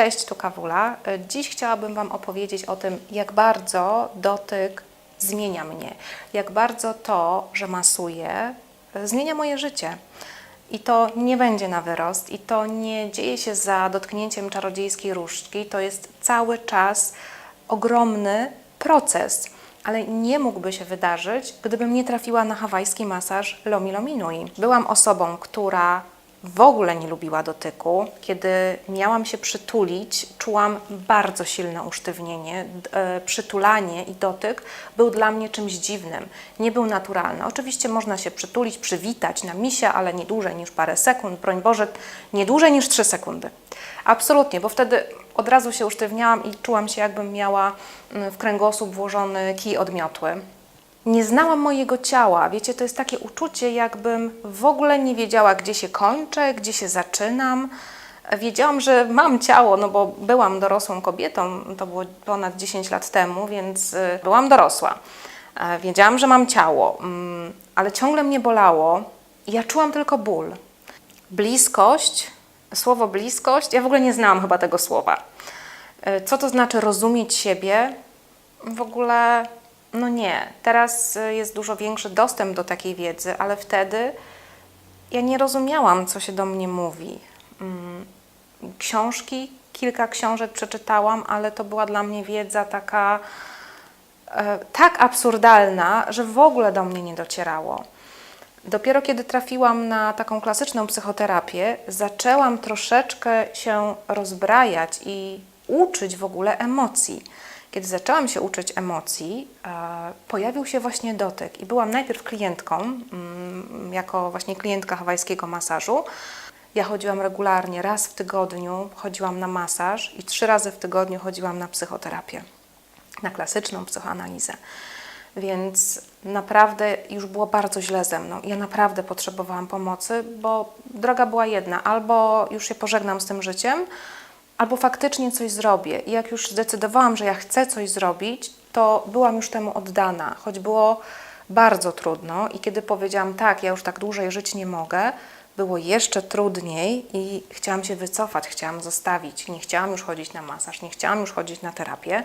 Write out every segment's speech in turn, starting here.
Cześć, tu Kawula. Dziś chciałabym Wam opowiedzieć o tym, jak bardzo dotyk zmienia mnie, jak bardzo to, że masuję, zmienia moje życie. I to nie będzie na wyrost, i to nie dzieje się za dotknięciem czarodziejskiej różdżki. To jest cały czas ogromny proces, ale nie mógłby się wydarzyć, gdybym nie trafiła na hawajski masaż Lomi Lomi Nui. Byłam osobą, która w ogóle nie lubiła dotyku. Kiedy miałam się przytulić, czułam bardzo silne usztywnienie. E, Przytulanie i dotyk był dla mnie czymś dziwnym, nie był naturalny. Oczywiście można się przytulić, przywitać na misia, ale nie dłużej niż parę sekund, broń Boże, nie dłużej niż 3 sekundy. Absolutnie, bo wtedy od razu się usztywniałam i czułam się, jakbym miała mm, w kręgosłup włożony kij od miotły. Nie znałam mojego ciała. Wiecie, to jest takie uczucie, jakbym w ogóle nie wiedziała, gdzie się kończę, gdzie się zaczynam. Wiedziałam, że mam ciało, no bo byłam dorosłą kobietą, to było ponad 10 lat temu, więc y, byłam dorosła. E, Wiedziałam, że mam ciało, mm, ale ciągle mnie bolało ja czułam tylko ból. Bliskość, słowo bliskość, ja w ogóle nie znałam chyba tego słowa. E, Co to znaczy rozumieć siebie? W ogóle, no nie. Teraz y, jest dużo większy dostęp do takiej wiedzy, ale wtedy ja nie rozumiałam, co się do mnie mówi. Mm, Książki, kilka książek przeczytałam, ale to była dla mnie wiedza taka e, tak absurdalna, że w ogóle do mnie nie docierało. Dopiero kiedy trafiłam na taką klasyczną psychoterapię, zaczęłam troszeczkę się rozbrajać i uczyć w ogóle emocji. Kiedy zaczęłam się uczyć emocji, e, pojawił się właśnie dotyk i byłam najpierw klientką, mm, jako właśnie klientka hawajskiego masażu. Ja chodziłam regularnie, raz w tygodniu chodziłam na masaż i trzy razy w tygodniu chodziłam na psychoterapię, na klasyczną psychoanalizę. Więc naprawdę już było bardzo źle ze mną. Ja naprawdę potrzebowałam pomocy, bo droga była jedna: albo już się pożegnam z tym życiem, albo faktycznie coś zrobię. I jak już zdecydowałam, że ja chcę coś zrobić, to byłam już temu oddana, choć było bardzo trudno. I kiedy powiedziałam, tak, ja już tak dłużej żyć nie mogę, było jeszcze trudniej i chciałam się wycofać, chciałam zostawić. Nie chciałam już chodzić na masaż, nie chciałam już chodzić na terapię,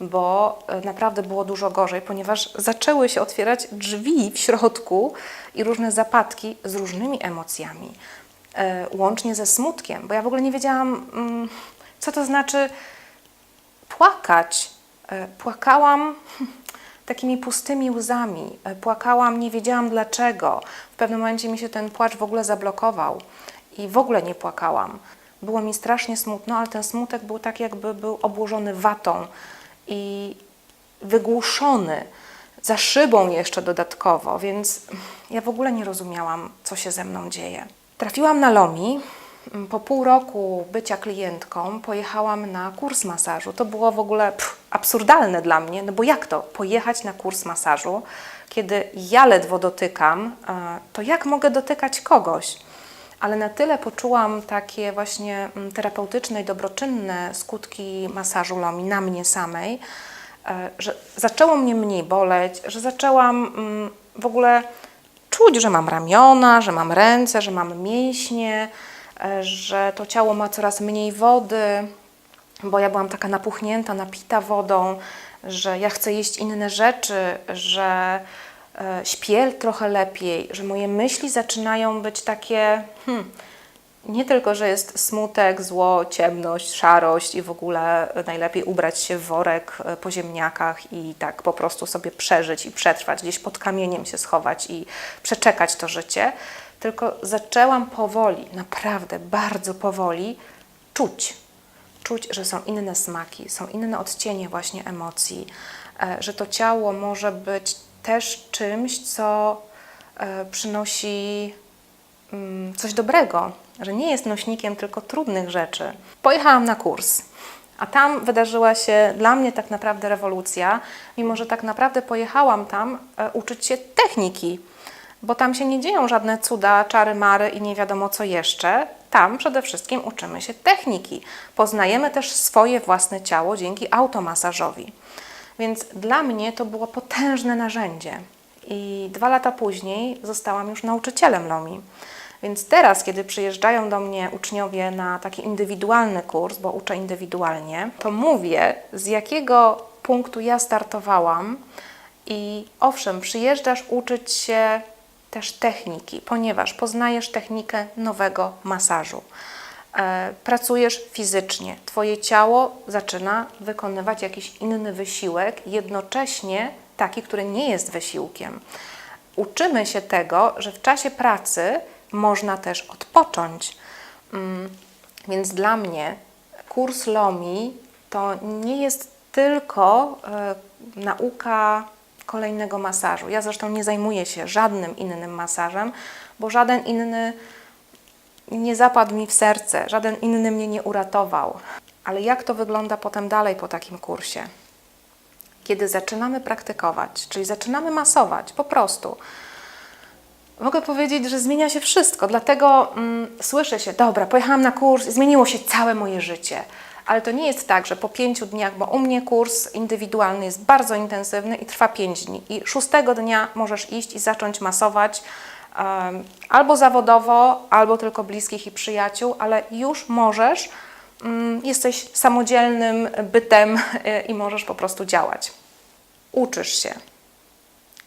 bo e, naprawdę było dużo gorzej, ponieważ zaczęły się otwierać drzwi w środku i różne zapadki z różnymi emocjami e, łącznie ze smutkiem, bo ja w ogóle nie wiedziałam, mm, co to znaczy płakać. E, Płakałam takimi pustymi łzami, E, płakałam, nie wiedziałam dlaczego. W pewnym momencie mi się ten płacz w ogóle zablokował i w ogóle nie płakałam. Było mi strasznie smutno, ale ten smutek był tak, jakby był obłożony watą i wygłuszony, za szybą jeszcze dodatkowo, więc ja w ogóle nie rozumiałam, co się ze mną dzieje. Trafiłam na Lomi. Po pół roku bycia klientką pojechałam na kurs masażu. To było w ogóle pff, absurdalne dla mnie, no bo jak to pojechać na kurs masażu, kiedy ja ledwo dotykam, e, to jak mogę dotykać kogoś? ale na tyle poczułam takie właśnie mm, terapeutyczne i dobroczynne skutki masażu Lomi na mnie samej, e, że zaczęło mnie mniej boleć, że zaczęłam mm, w ogóle czuć, że mam ramiona, że mam ręce, że mam mięśnie, że to ciało ma coraz mniej wody, bo ja byłam taka napuchnięta, napita wodą, że ja chcę jeść inne rzeczy, że e, śpię trochę lepiej, że moje myśli zaczynają być takie, hmm, nie tylko, że jest smutek, zło, ciemność, szarość i w ogóle najlepiej ubrać się w worek e, po ziemniakach i tak po prostu sobie przeżyć i przetrwać, gdzieś pod kamieniem się schować i przeczekać to życie, tylko zaczęłam powoli, naprawdę bardzo powoli czuć. Czuć, że są inne smaki, są inne odcienie właśnie emocji, e, że to ciało może być też czymś, co e, przynosi mm, coś dobrego, że nie jest nośnikiem tylko trudnych rzeczy. Pojechałam na kurs, a tam wydarzyła się dla mnie tak naprawdę rewolucja, mimo że tak naprawdę pojechałam tam e, uczyć się techniki bo tam się nie dzieją żadne cuda, czary, mary i nie wiadomo co jeszcze. Tam przede wszystkim uczymy się techniki. Poznajemy też swoje własne ciało dzięki automasażowi. Więc dla mnie to było potężne narzędzie. I dwa lata później zostałam już nauczycielem Lomi. Więc teraz, kiedy przyjeżdżają do mnie uczniowie na taki indywidualny kurs, bo uczę indywidualnie, to mówię, z jakiego punktu ja startowałam. I owszem, przyjeżdżasz uczyć się też techniki, ponieważ poznajesz technikę nowego masażu. E, pracujesz fizycznie, Twoje ciało zaczyna wykonywać jakiś inny wysiłek, jednocześnie taki, który nie jest wysiłkiem. Uczymy się tego, że w czasie pracy można też odpocząć. Mm, Więc dla mnie kurs LOMI to nie jest tylko e, nauka kolejnego masażu. Ja zresztą nie zajmuję się żadnym innym masażem, bo żaden inny nie zapadł mi w serce, żaden inny mnie nie uratował. Ale jak to wygląda potem dalej po takim kursie? Kiedy zaczynamy praktykować, czyli zaczynamy masować, po prostu. Mogę powiedzieć, że zmienia się wszystko, dlatego mm, słyszę się, dobra, pojechałam na kurs, zmieniło się całe moje życie. Ale to nie jest tak, że po pięciu dniach, bo u mnie kurs indywidualny jest bardzo intensywny i trwa pięć dni. I szóstego dnia możesz iść i zacząć masować em, albo zawodowo, albo tylko bliskich i przyjaciół, ale już możesz, mm, jesteś samodzielnym bytem y, i możesz po prostu działać. Uczysz się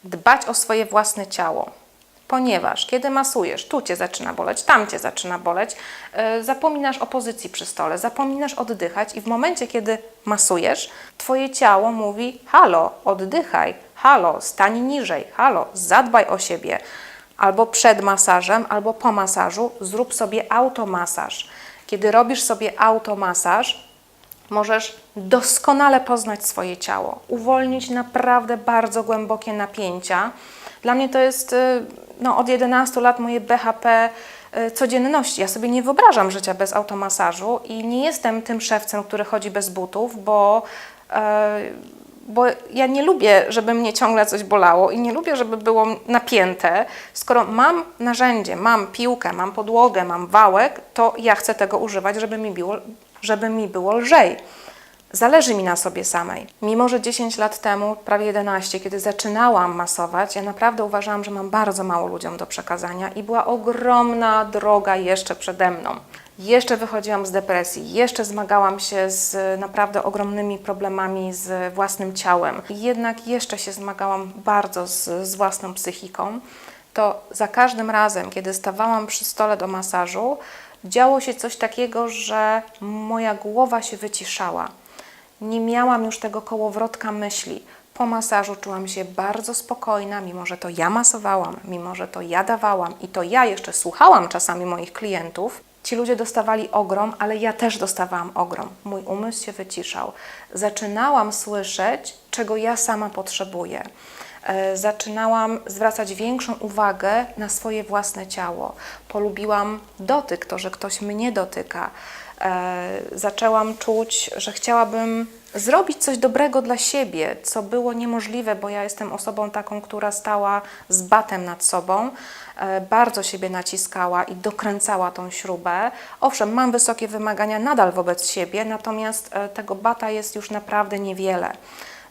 dbać o swoje własne ciało. Ponieważ kiedy masujesz, tu cię zaczyna boleć, tam cię zaczyna boleć, yy, zapominasz o pozycji przy stole, zapominasz oddychać i w momencie, kiedy masujesz, twoje ciało mówi: halo, oddychaj, halo, stań niżej, halo, zadbaj o siebie. Albo przed masażem, albo po masażu zrób sobie automasaż. Kiedy robisz sobie automasaż, możesz doskonale poznać swoje ciało, uwolnić naprawdę bardzo głębokie napięcia. Dla mnie to jest y, no, od 11 lat moje BHP y, codzienności. Ja sobie nie wyobrażam życia bez automasażu i nie jestem tym szewcem, który chodzi bez butów, bo, e, bo ja nie lubię, żeby mnie ciągle coś bolało i nie lubię, żeby było napięte. Skoro mam narzędzie, mam piłkę, mam podłogę, mam wałek, to ja chcę tego używać, żeby mi było, żeby mi było lżej. Zależy mi na sobie samej. Mimo, że 10 lat temu, prawie 11, kiedy zaczynałam masować, ja naprawdę uważałam, że mam bardzo mało ludziom do przekazania i była ogromna droga jeszcze przede mną. Jeszcze wychodziłam z depresji, jeszcze zmagałam się z naprawdę ogromnymi problemami z własnym ciałem. Jednak jeszcze się zmagałam bardzo z, z własną psychiką. To za każdym razem, kiedy stawałam przy stole do masażu, działo się coś takiego, że moja głowa się wyciszała nie miałam już tego kołowrotka myśli. Po masażu czułam się bardzo spokojna, mimo że to ja masowałam, mimo że to ja dawałam i to ja jeszcze słuchałam czasami moich klientów. Ci ludzie dostawali ogrom, ale ja też dostawałam ogrom. Mój umysł się wyciszał. Zaczynałam słyszeć, czego ja sama potrzebuję. E, Zaczynałam zwracać większą uwagę na swoje własne ciało. Polubiłam dotyk, to, że ktoś mnie dotyka zaczęłam czuć, że chciałabym zrobić coś dobrego dla siebie, co było niemożliwe, bo ja jestem osobą taką, która stała z batem nad sobą, e, bardzo siebie naciskała i dokręcała tą śrubę. Owszem, mam wysokie wymagania nadal wobec siebie, natomiast e, tego bata jest już naprawdę niewiele.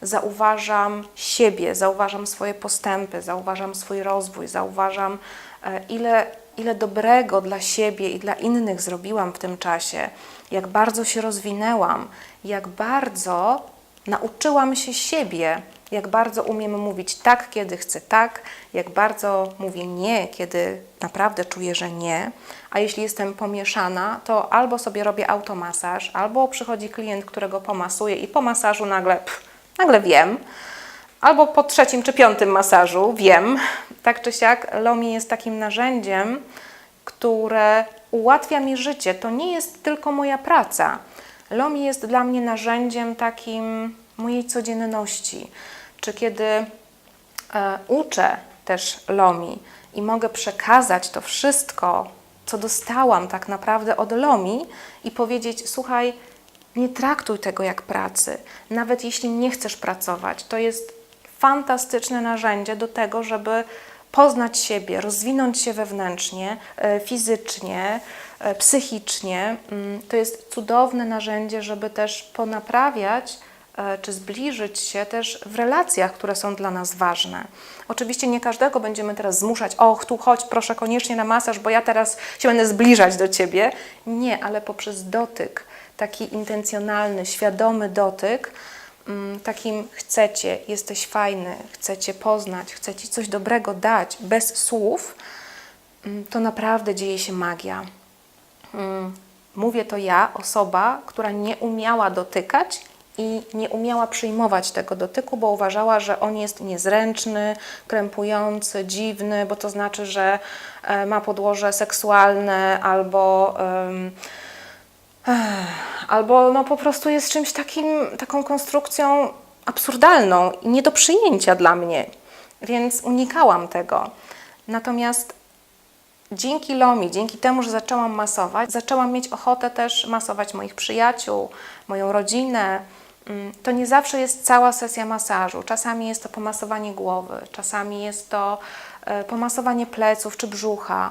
Zauważam siebie, zauważam swoje postępy, zauważam swój rozwój, zauważam e, ile ile dobrego dla siebie i dla innych zrobiłam w tym czasie, jak bardzo się rozwinęłam, jak bardzo nauczyłam się siebie, jak bardzo umiem mówić tak, kiedy chcę tak, jak bardzo mówię nie, kiedy naprawdę czuję, że nie. A jeśli jestem pomieszana, to albo sobie robię automasaż, albo przychodzi klient, którego pomasuję i po masażu nagle, pff, nagle wiem. Albo po trzecim czy piątym masażu wiem, tak czy siak, Lomi jest takim narzędziem, które ułatwia mi życie. To nie jest tylko moja praca. Lomi jest dla mnie narzędziem takim mojej codzienności. Czy kiedy e, uczę też Lomi i mogę przekazać to wszystko, co dostałam tak naprawdę od Lomi i powiedzieć: Słuchaj, nie traktuj tego jak pracy, nawet jeśli nie chcesz pracować. To jest fantastyczne narzędzie do tego, żeby poznać siebie, rozwinąć się wewnętrznie, e, fizycznie, e, psychicznie. Mm, To jest cudowne narzędzie, żeby też ponaprawiać e, czy zbliżyć się też w relacjach, które są dla nas ważne. Oczywiście nie każdego będziemy teraz zmuszać, och, tu chodź, proszę koniecznie na masaż, bo ja teraz się będę zbliżać do ciebie. Nie, ale poprzez dotyk, taki intencjonalny, świadomy dotyk, takim chcecie, jesteś fajny, chcecie poznać, chcę ci coś dobrego dać bez słów, mm, to naprawdę dzieje się magia. Mm, Mówię to ja, osoba, która nie umiała dotykać i nie umiała przyjmować tego dotyku, bo uważała, że on jest niezręczny, krępujący, dziwny, bo to znaczy, że e, ma podłoże seksualne albo. em, albo no po prostu jest czymś takim, taką konstrukcją absurdalną i nie do przyjęcia dla mnie, więc unikałam tego. Natomiast dzięki Lomi, dzięki temu, że zaczęłam masować, zaczęłam mieć ochotę też masować moich przyjaciół, moją rodzinę. Mm, To nie zawsze jest cała sesja masażu. Czasami jest to pomasowanie głowy, czasami jest to e, pomasowanie pleców czy brzucha,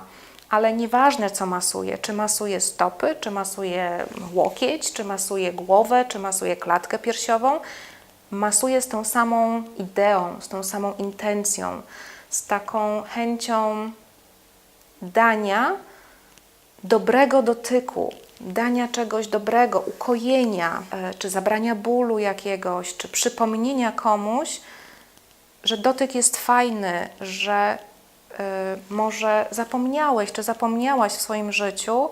ale nieważne co masuje, czy masuje stopy, czy masuje łokieć, czy masuje głowę, czy masuje klatkę piersiową, masuje z tą samą ideą, z tą samą intencją, z taką chęcią dania dobrego dotyku, dania czegoś dobrego, ukojenia, e, czy zabrania bólu jakiegoś, czy przypomnienia komuś, że dotyk jest fajny, że może zapomniałeś, czy zapomniałaś w swoim życiu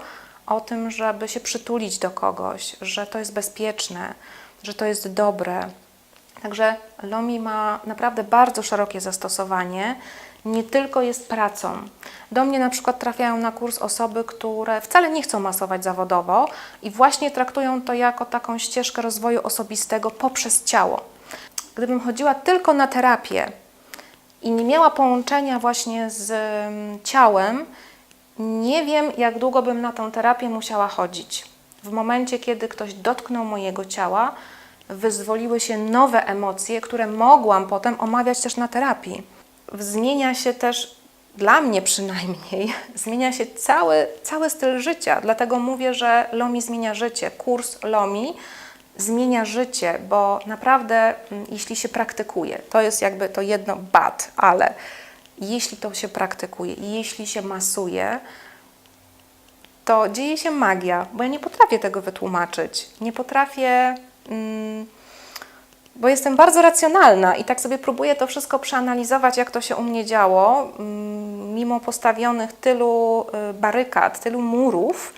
o tym, żeby się przytulić do kogoś, że to jest bezpieczne, że to jest dobre. Także Lomi ma naprawdę bardzo szerokie zastosowanie, nie tylko jest pracą. Do mnie na przykład trafiają na kurs osoby, które wcale nie chcą masować zawodowo i właśnie traktują to jako taką ścieżkę rozwoju osobistego poprzez ciało. Gdybym chodziła tylko na terapię i nie miała połączenia właśnie z mm, ciałem, nie wiem, jak długo bym na tę terapię musiała chodzić. W momencie, kiedy ktoś dotknął mojego ciała, wyzwoliły się nowe emocje, które mogłam potem omawiać też na terapii. Zmienia się też, dla mnie przynajmniej, zmienia się cały, cały styl życia. Dlatego mówię, że Lomi zmienia życie. Kurs Lomi zmienia życie, bo naprawdę, mm, jeśli się praktykuje, to jest jakby to jedno bad, ale jeśli to się praktykuje i jeśli się masuje, to dzieje się magia, bo ja nie potrafię tego wytłumaczyć. Nie potrafię, mm, bo jestem bardzo racjonalna i tak sobie próbuję to wszystko przeanalizować, jak to się u mnie działo, mm, mimo postawionych tylu y, barykad, tylu murów.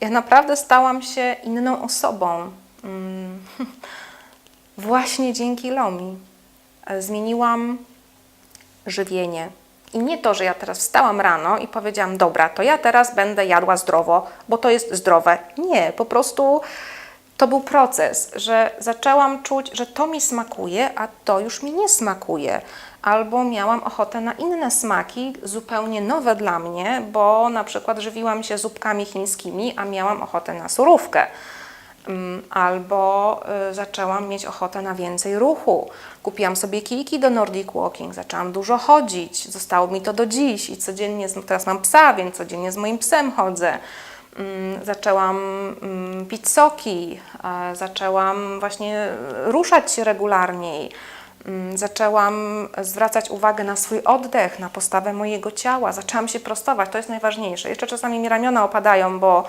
Ja naprawdę stałam się inną osobą. Mm, Właśnie dzięki Lomi. E, Zmieniłam żywienie. I nie to, że ja teraz wstałam rano i powiedziałam, dobra, to ja teraz będę jadła zdrowo, bo to jest zdrowe. Nie, po prostu to był proces, że zaczęłam czuć, że to mi smakuje, a to już mi nie smakuje. Albo miałam ochotę na inne smaki, zupełnie nowe dla mnie, bo na przykład żywiłam się zupkami chińskimi, a miałam ochotę na surówkę. Mm, Albo y, zaczęłam mieć ochotę na więcej ruchu. Kupiłam sobie kijki do Nordic Walking, zaczęłam dużo chodzić. Zostało mi to do dziś i codziennie, teraz mam psa, więc codziennie z moim psem chodzę. Mm, Zaczęłam mm, pić soki, zaczęłam właśnie ruszać się regularniej. Mm, Zaczęłam zwracać uwagę na swój oddech, na postawę mojego ciała, zaczęłam się prostować, to jest najważniejsze. Jeszcze czasami mi ramiona opadają, bo,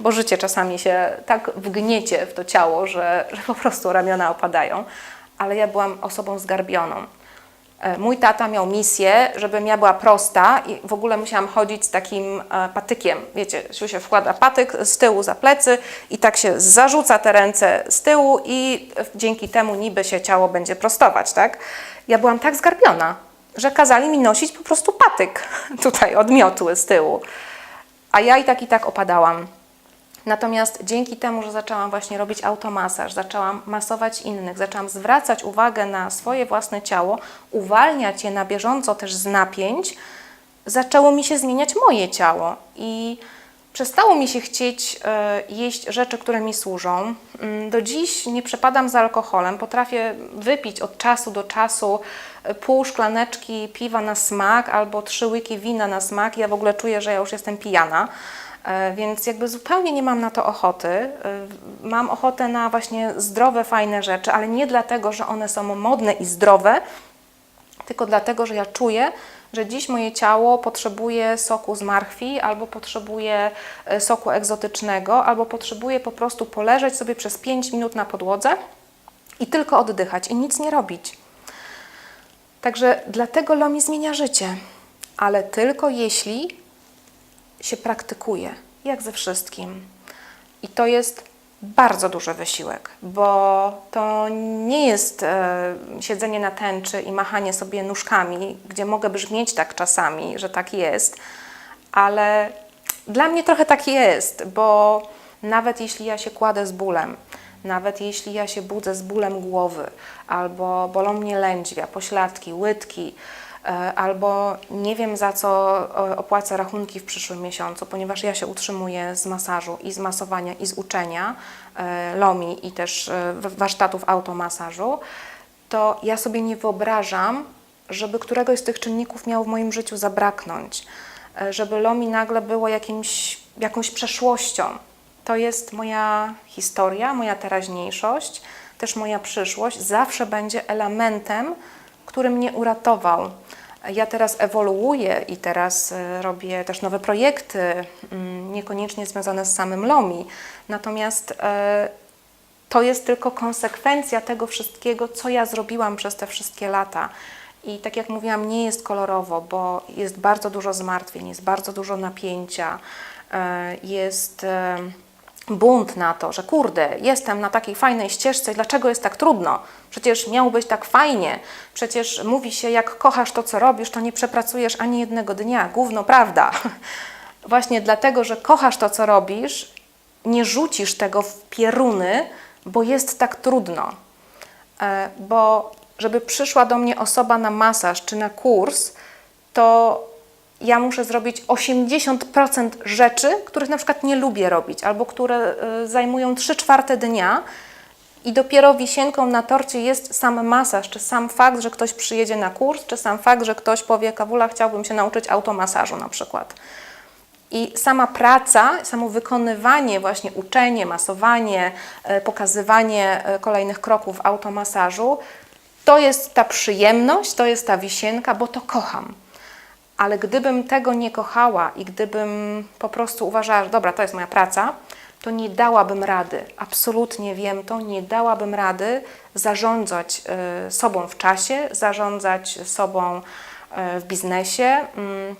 bo życie czasami się tak wgniecie w to ciało, że, że po prostu ramiona opadają, ale ja byłam osobą zgarbioną. E, Mój tata miał misję, żebym ja była prosta i w ogóle musiałam chodzić z takim e, patykiem. Wiecie, tu się wkłada patyk z tyłu za plecy i tak się zarzuca te ręce z tyłu i dzięki temu niby się ciało będzie prostować, tak? Ja byłam tak zgarbiona, że kazali mi nosić po prostu patyk tutaj od miotły z tyłu. A ja i tak i tak opadałam. Natomiast dzięki temu, że zaczęłam właśnie robić automasaż, zaczęłam masować innych, zaczęłam zwracać uwagę na swoje własne ciało, uwalniać je na bieżąco też z napięć, zaczęło mi się zmieniać moje ciało i przestało mi się chcieć e, jeść rzeczy, które mi służą. Mm, Do dziś nie przepadam za alkoholem, potrafię wypić od czasu do czasu e, pół szklaneczki piwa na smak albo trzy łyki wina na smak. Ja w ogóle czuję, że ja już jestem pijana. E, Więc jakby zupełnie nie mam na to ochoty. E, Mam ochotę na właśnie zdrowe, fajne rzeczy, ale nie dlatego, że one są modne i zdrowe, tylko dlatego, że ja czuję, że dziś moje ciało potrzebuje soku z marchwi, albo potrzebuje e, soku egzotycznego, albo potrzebuje po prostu poleżeć sobie przez 5 minut na podłodze i tylko oddychać i nic nie robić. Także dlatego Lomi zmienia życie, ale tylko jeśli się praktykuje, jak ze wszystkim. I to jest bardzo duży wysiłek, bo to nie jest e, siedzenie na tęczy i machanie sobie nóżkami, gdzie mogę brzmieć tak czasami, że tak jest, ale dla mnie trochę tak jest, bo nawet jeśli ja się kładę z bólem, nawet jeśli ja się budzę z bólem głowy, albo bolą mnie lędźwia, pośladki, łydki, albo nie wiem za co e, opłacę rachunki w przyszłym miesiącu, ponieważ ja się utrzymuję z masażu i z masowania i z uczenia e, lomi i też e, warsztatów automasażu, to ja sobie nie wyobrażam, żeby któregoś z tych czynników miał w moim życiu zabraknąć, e, żeby lomi nagle było jakimś, jakąś przeszłością. To jest moja historia, moja teraźniejszość, też moja przyszłość. Zawsze będzie elementem, który mnie uratował. Ja teraz ewoluuję i teraz e, robię też nowe projekty, mm, niekoniecznie związane z samym Lomi. Natomiast e, to jest tylko konsekwencja tego wszystkiego, co ja zrobiłam przez te wszystkie lata. I tak jak mówiłam, nie jest kolorowo, bo jest bardzo dużo zmartwień, jest bardzo dużo napięcia, e, jest bunt na to, że kurde, jestem na takiej fajnej ścieżce dlaczego jest tak trudno? Przecież miało być tak fajnie. Przecież mówi się, jak kochasz to, co robisz, to nie przepracujesz ani jednego dnia. Gówno prawda. Właśnie dlatego, że kochasz to, co robisz, nie rzucisz tego w pieruny, bo jest tak trudno. E, Bo żeby przyszła do mnie osoba na masaż czy na kurs, to ja muszę zrobić 80% rzeczy, których na przykład nie lubię robić, albo które y, zajmują 3 czwarte dnia i dopiero wisienką na torcie jest sam masaż, czy sam fakt, że ktoś przyjedzie na kurs, czy sam fakt, że ktoś powie, Kawula, chciałbym się nauczyć automasażu na przykład. I sama praca, samo wykonywanie, właśnie uczenie, masowanie, e, pokazywanie e, kolejnych kroków automasażu, to jest ta przyjemność, to jest ta wisienka, bo to kocham. Ale gdybym tego nie kochała i gdybym po prostu uważała, że dobra, to jest moja praca, to nie dałabym rady, absolutnie wiem to, nie dałabym rady zarządzać e, sobą w czasie, zarządzać sobą e, w biznesie. mm,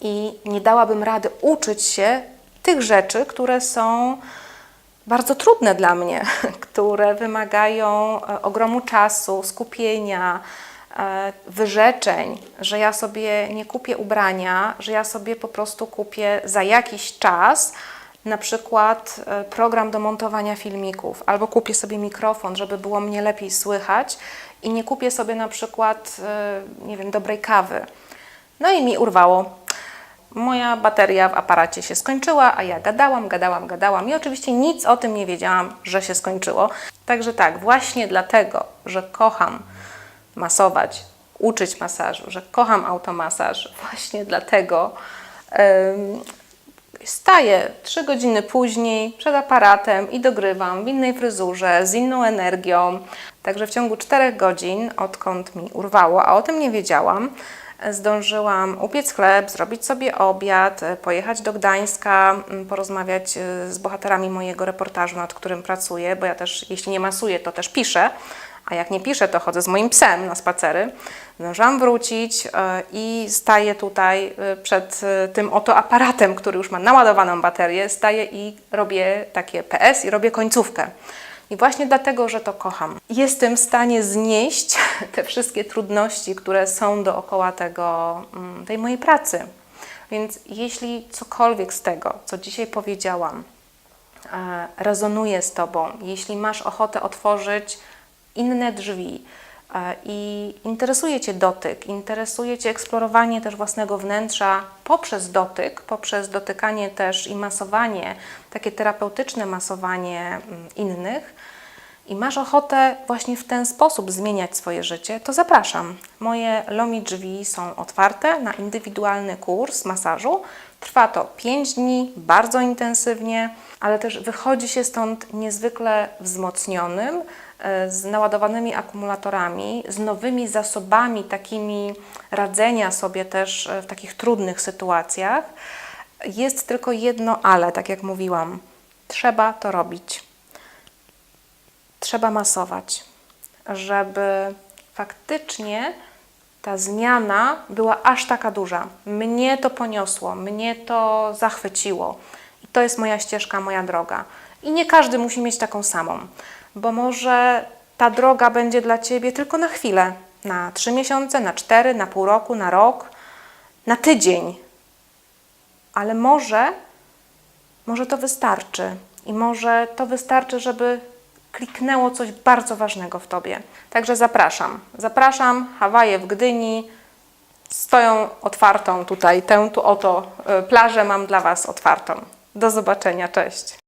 i nie dałabym rady uczyć się tych rzeczy, które są bardzo trudne dla mnie, które wymagają e, ogromu czasu, skupienia, wyrzeczeń, że ja sobie nie kupię ubrania, że ja sobie po prostu kupię za jakiś czas na przykład e, program do montowania filmików, albo kupię sobie mikrofon, żeby było mnie lepiej słychać i nie kupię sobie na przykład, e, nie wiem, dobrej kawy. No i mi urwało. Moja bateria w aparacie się skończyła, a ja gadałam, gadałam, gadałam i oczywiście nic o tym nie wiedziałam, że się skończyło. Także tak, właśnie dlatego, że kocham masować, uczyć masażu, że kocham automasaż, właśnie dlatego staję trzy godziny później przed aparatem i dogrywam w innej fryzurze, z inną energią. Także w ciągu czterech godzin, odkąd mi urwało, a o tym nie wiedziałam, zdążyłam upiec chleb, zrobić sobie obiad, pojechać do Gdańska, m, porozmawiać e, z bohaterami mojego reportażu, nad którym pracuję, bo ja też, jeśli nie masuję, to też piszę, a jak nie piszę, to chodzę z moim psem na spacery. Zdążyłam wrócić e, i staję tutaj e, przed e, tym oto aparatem, który już ma naładowaną baterię, staję i robię takie PS i robię końcówkę. I właśnie dlatego, że to kocham, jestem w stanie znieść te wszystkie trudności, które są dookoła tego, mm, tej mojej pracy. Więc jeśli cokolwiek z tego, co dzisiaj powiedziałam, rezonuje z Tobą, jeśli masz ochotę otworzyć inne drzwi e, i interesuje Cię dotyk, interesuje Cię eksplorowanie też własnego wnętrza poprzez dotyk, poprzez dotykanie też i masowanie, takie terapeutyczne masowanie mm, innych, i masz ochotę właśnie w ten sposób zmieniać swoje życie, to zapraszam. Moje Lomi drzwi są otwarte na indywidualny kurs masażu. Trwa to 5 dni, bardzo intensywnie, ale też wychodzi się stąd niezwykle wzmocnionym, z naładowanymi akumulatorami, z nowymi zasobami takimi radzenia sobie też e, w takich trudnych sytuacjach. Jest tylko jedno ale, tak jak mówiłam, trzeba to robić. Trzeba masować, żeby faktycznie ta zmiana była aż taka duża. Mnie to poniosło, mnie to zachwyciło. I to jest moja ścieżka, moja droga. I nie każdy musi mieć taką samą, bo może ta droga będzie dla ciebie tylko na chwilę, na trzy miesiące, na cztery, na pół roku, na rok, na tydzień. Ale może, może to wystarczy. I może to wystarczy, żeby kliknęło coś bardzo ważnego w tobie. Także zapraszam. Zapraszam. Hawaje w Gdyni stoją otwartą tutaj. Tę tu oto y, plażę mam dla Was otwartą. Do zobaczenia. Cześć.